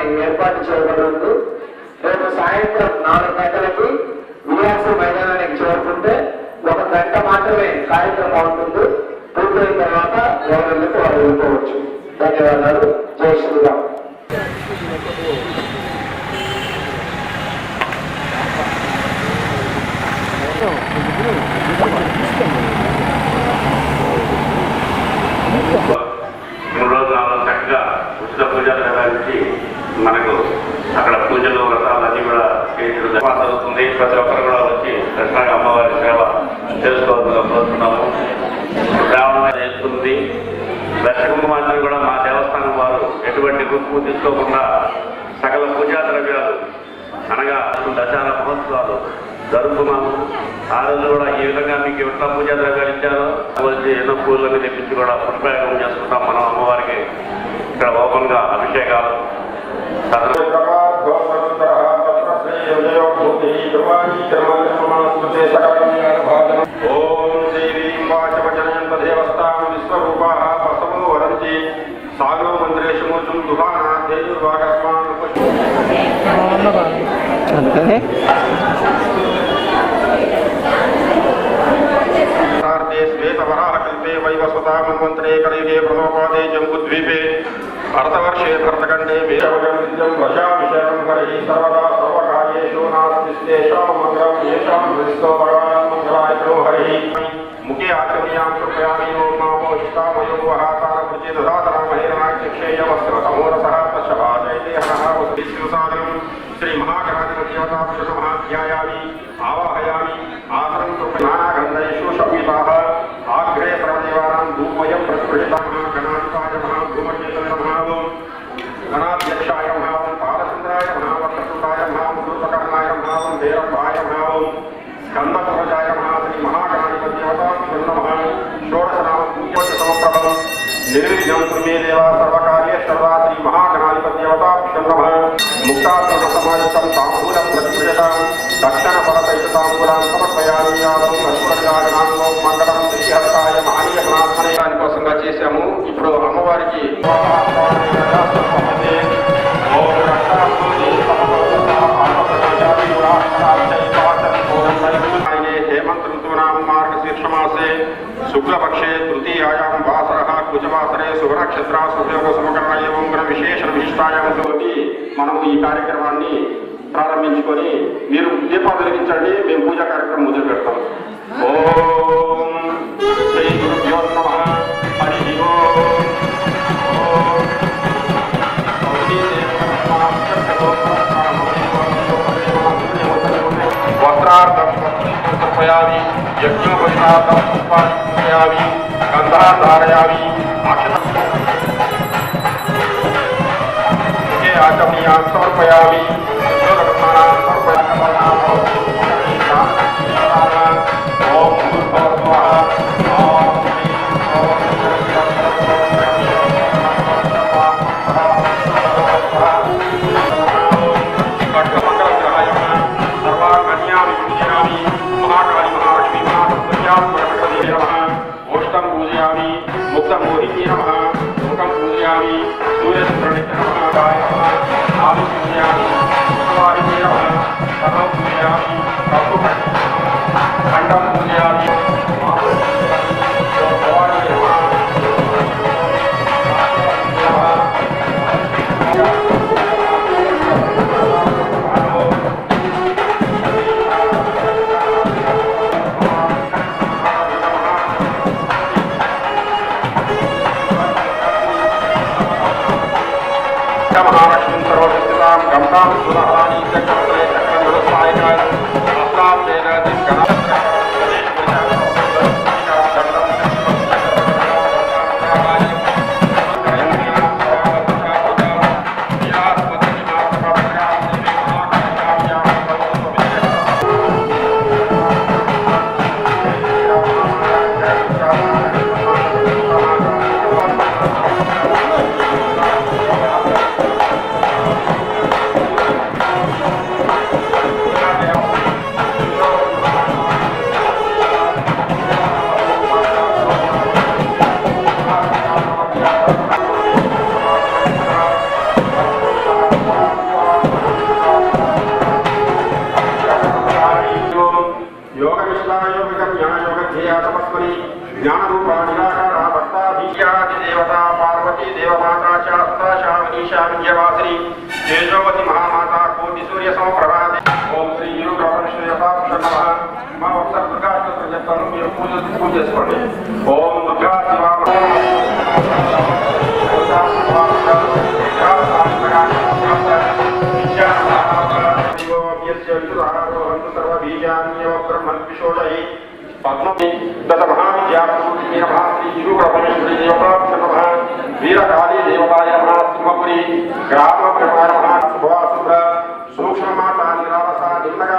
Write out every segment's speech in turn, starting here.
కార్యక్రమాన్ని ఏర్పాటు చేయబడింది రేపు సాయంత్రం నాలుగు గంటలకి విలాస మైదానానికి చేరుకుంటే ఒక గంట మాత్రమే కార్యక్రమం ఉంటుంది పూర్తయిన తర్వాత ఎవరికి వారు వెళ్ళిపోవచ్చు. ధన్యవాదాలు. జై శ్రీరామ్ మూడు రోజులు నాలుగు చక్కగా ఉచిత పూజలు నిర్వహించి మనకు అక్కడ పూజలు వ్రతాలు అన్ని కూడా చేయించడం జరుగుతుంది. ప్రతి ఒక్కరు కూడా వచ్చి కృష్ణగా అమ్మవారి సేవ చేసుకోవాలని కోరుతున్నాము. శ్రావణ చేస్తుంది దర్శకుమార్ని కూడా మా దేవస్థానం వారు ఎటువంటి గుర్తు తీసుకోకుండా సకల పూజా ద్రవ్యాలు అనగా దశాల మహోత్సవాలు జరుపుకున్నాము ఆ రోజు కూడా ఈ విధంగా మీకు ఎట్లా పూజా ద్రవ్యాలు ఇచ్చారో వచ్చి ఎన్నో పూలను తెప్పించి కూడా పుష్పయాగం చేసుకుంటాం. మనం అమ్మవారికి ఇక్కడ ఓపెన్గా అభిషేకాలు ఓం దేవీం వాచవచనయంత దేవస్థానం విశ్వరూపాः బసవో వరంతి సాగో మంత్రేషు మూర్తుం దుహానాథేయుర్వాగస్మాన్ అందుకనే جمبرشے برتنڈے وشاشن ہر کار من ہر مکھی آتمی موشاہداتمور ساش پا دیہ شری مہاجا مہیا آویانگیشو شپیلاح గణాధిపాయ మహాభూమకేతన మహావం గణాధ్యక్షాయ మహావం బాలచంద్రాయ మహావర్తసుతాయ దూపకర్ణాయ మహావం వీరభాయ మహావం స్కందపురజాయ మహాశ్రీ మహాగణాధిపత్యవతాం షోడశనామ పూజ్యోతి సమప్రభం నిర్విఘ్నం కుర్మే దేవ సర్వకార్య సర్వా శ్రీ మహాగణాధిపత్యవతాం నమః ముక్తాత్మక సమాయుక్తం తాంబూలం ప్రతిపృశతాం దక్షిణ పరసైత తాంబూలాం సమర్పయామి యాదం అశ్వరజాగనాంగో మంగళం శ్రీహస్తాయ మహనీయ ప్రార్థనే చేశాము. ఇప్పుడు అమ్మవారికి ఓం మార్గశీర్షమాసే శుక్లపక్షే తృతీయాయాం వాసర కుజవాసరే శుభనక్షత్రా సుయోగ సమకరణ ఏవం విశేష విశిష్టాయాం భవతి. మనము ఈ కార్యక్రమాన్ని ప్రారంభించుకొని మీరు దీపాలు వెలిగించండి మేము పూజా కార్యక్రమం మొదలు పెడతాం ఓ సమర్పయామి యజ్ఞోపశార్థం సమర్పయామి గంధాన్ ధారయామి అక్షత ఆచమనీయాన్ సమర్పయామి సర్వం పూజయామి یوگ مشلا تمسان پاروتی دیکھونیجواسریجوتی مہام سو سوپر اوم گروپ ممکا پوجی او دگا شیوام ఒకసారి దుర్గాష్టోత్తరం చెప్తాను మీరు పూజ పూజ చేసుకోండి వీరకాళీ దేవతాయ నమ సింహపురి గ్రామ ప్రమాణ నిమ్మగా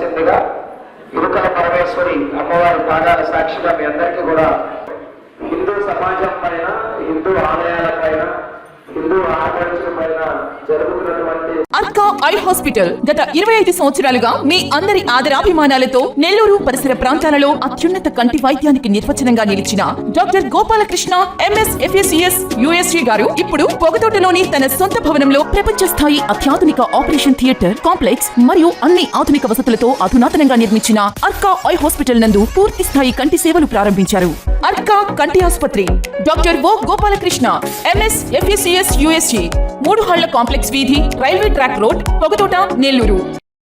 చాటవలసిందిగా ఇరుకల పరమేశ్వరి అమ్మవారి పాదాల సాక్షిగా మీ అందరికీ కూడా హిందూ సమాజం పైన హిందూ ఆలయాల పైన హిందూ అర్కా ఐ హాస్పిటల్ గత ఇరవై ఐదు సంవత్సరాలుగా మీ అందరి ఆదరాభిమానాలతో నెల్లూరు పరిసర ప్రాంతాలలో అత్యున్నత కంటి వైద్యానికి నిర్వచనంగా నిలిచిన doctor Gopalakrishna MS FSCS USG గారు ఇప్పుడు పొగతోటలోని తన సొంత భవనంలో ప్రపంచ స్థాయి అత్యాధునిక ఆపరేషన్ థియేటర్ కాంప్లెక్స్ మరియు అన్ని ఆధునిక వసతులతో అధునాతనంగా నిర్మించిన అర్కా ఐ హాస్పిటల్ నందు పూర్తి స్థాయి కంటి సేవలు ప్రారంభించారు. అర్కా కంటి ఆసుపత్రి doctor O Gopalakrishna MS FSCS USG మూడు హళ్ళ కాంప్లెక్స్ వీధి railway track road Pogathota Nellore.